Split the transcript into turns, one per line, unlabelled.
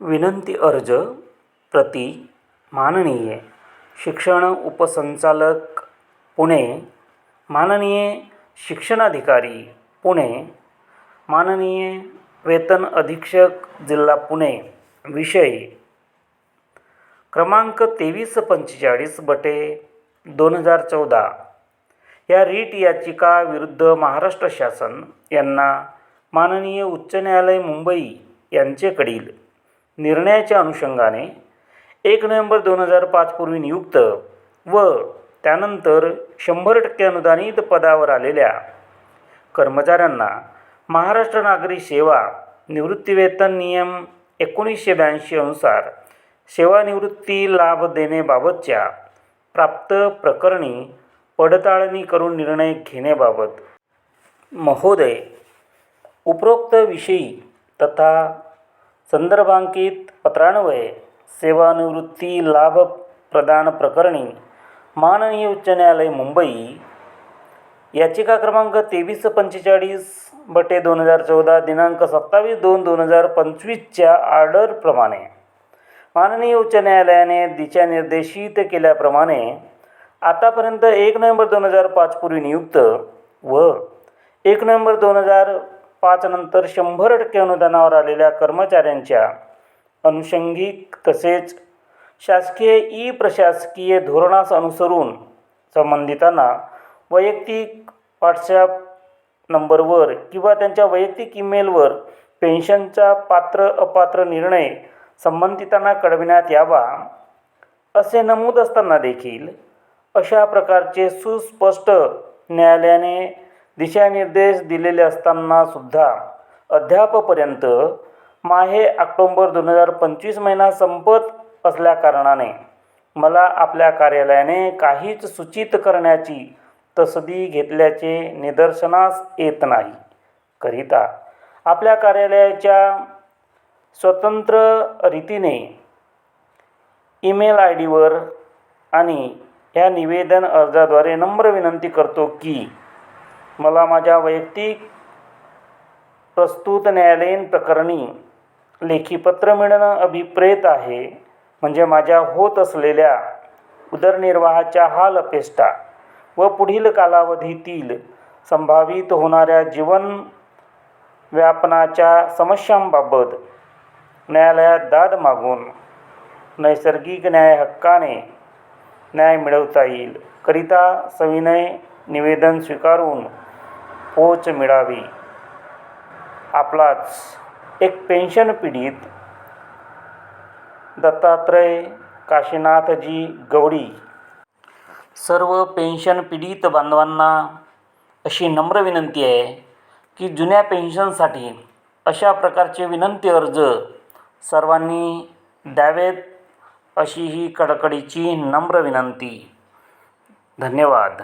विनंती अर्ज प्रति माननीय शिक्षण उपसंचालक पुणे माननीय शिक्षणाधिकारी पुणे माननीय वेतन अधीक्षक जिल्हा पुणे विषय क्रमांक तेवीस पंचेचाळीस बटे दोन हजार चौदा. या रीट याचिका विरुद्ध महाराष्ट्र शासन यांना माननीय उच्च न्यायालय मुंबई यांचेकडील निर्णयाच्या अनुषंगाने एक नोव्हेंबर दोन हजार पाच पूर्वी नियुक्त व त्यानंतर शंभर टक्के अनुदानित पदावर आलेल्या कर्मचाऱ्यांना महाराष्ट्र नागरी सेवा निवृत्तीवेतन नियम एकोणीसशे ब्याऐंशी अनुसार सेवानिवृत्ती लाभ देण्याबाबतच्या प्राप्त प्रकरणी पडताळणी करून निर्णय घेण्याबाबत महोदय उपरोक्त विषयी तथा संदर्भांकित पत्रान्वये सेवानिवृत्ती लाभ प्रदान प्रकरणी माननीय उच्च न्यायालय मुंबई याचिका क्रमांक तेवीस पंचेचाळीस बटे दोन हजार चौदा दिनांक सत्तावीस दोन दोन हजार पंचवीसच्या ऑर्डरप्रमाणे माननीय उच्च न्यायालयाने दिशानिर्देशित केल्याप्रमाणे आतापर्यंत एक नोव्हेंबर दोन हजार पाच पूर्वी नियुक्त व एक नोव्हेंबर दोन हजार पाच नंतर शंभर टक्के अनुदानावर आलेल्या कर्मचाऱ्यांच्या अनुषंगिक तसेच शासकीय ई प्रशासकीय धोरणास अनुसरून संबंधितांना वैयक्तिक व्हॉट्सॲप नंबरवर किंवा त्यांच्या वैयक्तिक ईमेलवर पेन्शनचा पात्र अपात्र निर्णय संबंधितांना कळविण्यात यावा असे नमूद असताना देखील अशा प्रकारचे सुस्पष्ट न्यायालयाने दिशानिर्देश दिलेले असतानासुद्धा अद्यापपर्यंत माहे ऑक्टोंबर दोन हजार पंचवीस महिना संपत असल्याकारणाने मला आपल्या कार्यालयाने काहीच सूचित करण्याची तसदी घेतल्याचे निदर्शनास येत नाही. करिता आपल्या कार्यालयाच्या स्वतंत्र रीतीने ईमेल आय डीवर आणि ह्या निवेदन अर्जाद्वारे नम्र विनंती करतो की मला माझ्या वैयक्तिक प्रस्तुत न्यायालयीन प्रकरणी लेखी पत्र मिळणं अभिप्रेत आहे. म्हणजे माझ्या होत असलेल्या उदरनिर्वाहाच्या हाल अपेष्टा व पुढील कालावधीतील संभावित होणाऱ्या जीवन व्यापनाच्या समस्यांबाबत न्यायालयात दाद मागून नैसर्गिक न्याय हक्काने न्याय मिळवता येईल करिता सविनय निवेदन स्वीकारून पोच मिळावी. आपलाच एक पेन्शन पीडित दत्तात्रय काशीनाथजी गवडी सर्व पेन्शन पीडित बांधवांना अशी नम्र विनंती आहे की जुन्या पेन्शनसाठी अशा प्रकारचे विनंती अर्ज सर्वांनी द्यावेत अशी ही कडकडीची नम्र विनंती. धन्यवाद.